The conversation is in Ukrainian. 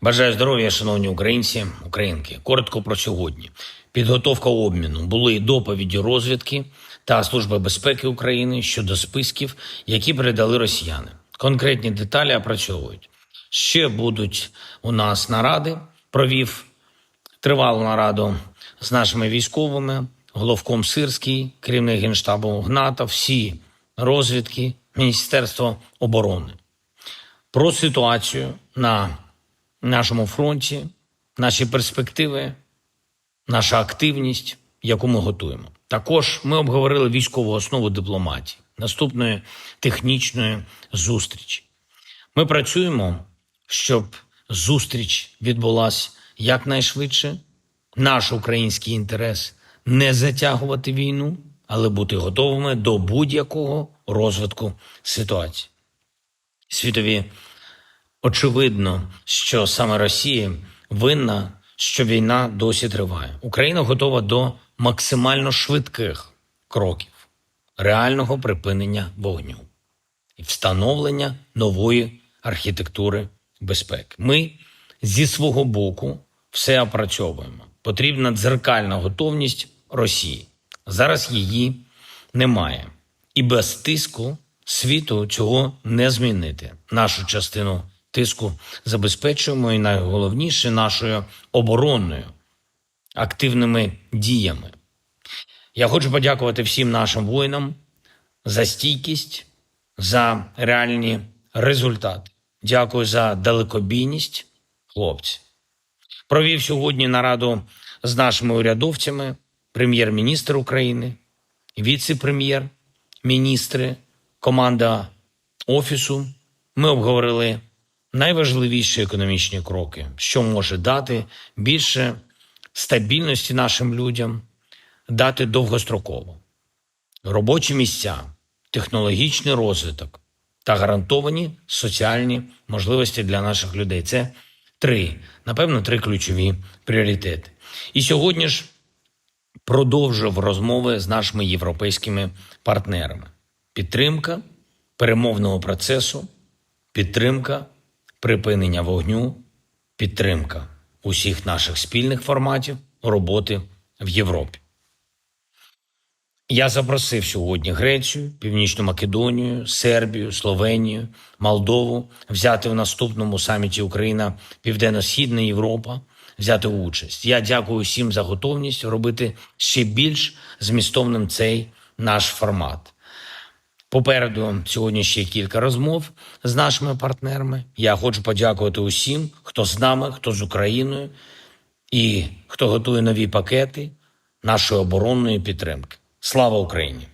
Бажаю здоров'я, шановні українці, українки. Коротко про сьогодні. Підготовка обміну були доповіді розвідки та Служби безпеки України щодо списків, які передали росіяни. Конкретні деталі опрацьовують. Ще будуть у нас наради. Провів тривалу нараду з нашими військовими, головком Сирський, керівник генштабу Гната, всі розвідки, Міністерство оборони про ситуацію на нашому фронті, наші перспективи, наша активність, яку ми готуємо. Також ми обговорили військову основу дипломатії, наступної технічної зустрічі. Ми працюємо, щоб зустріч відбулася якнайшвидше. Наш український інтерес не затягувати війну, але бути готовими до будь-якого розвитку ситуації. Світові очевидно, що саме Росія винна, що війна досі триває. Україна готова до максимально швидких кроків реального припинення вогню і встановлення нової архітектури безпеки. Ми зі свого боку все опрацьовуємо. Потрібна дзеркальна готовність Росії. Зараз її немає. І без тиску світу цього не змінити. Нашу частину тиску забезпечуємо і найголовніше нашою оборонною активними діями. Я хочу подякувати всім нашим воїнам за стійкість, за реальні результати. Дякую за далекобійність, хлопці. Провів сьогодні нараду з нашими урядовцями, прем'єр-міністр України, віце-прем'єр, міністри, команда офісу. Ми обговорили найважливіші економічні кроки, що може дати більше стабільності нашим людям, дати довгостроково робочі місця, технологічний розвиток та гарантовані соціальні можливості для наших людей. Це три, напевно, три ключові пріоритети. І сьогодні ж продовжив розмови з нашими європейськими партнерами. Підтримка перемовного процесу, підтримка припинення вогню, підтримка усіх наших спільних форматів роботи в Європі. Я запросив сьогодні Грецію, Північну Македонію, Сербію, Словенію, Молдову взяти в наступному саміті Україна Південно-Східна Європа, взяти участь. Я дякую всім за готовність робити ще більш змістовним цей наш формат. Попереду сьогодні ще кілька розмов з нашими партнерами. Я хочу подякувати усім, хто з нами, хто з Україною і хто готує нові пакети нашої оборонної підтримки. Слава Україні!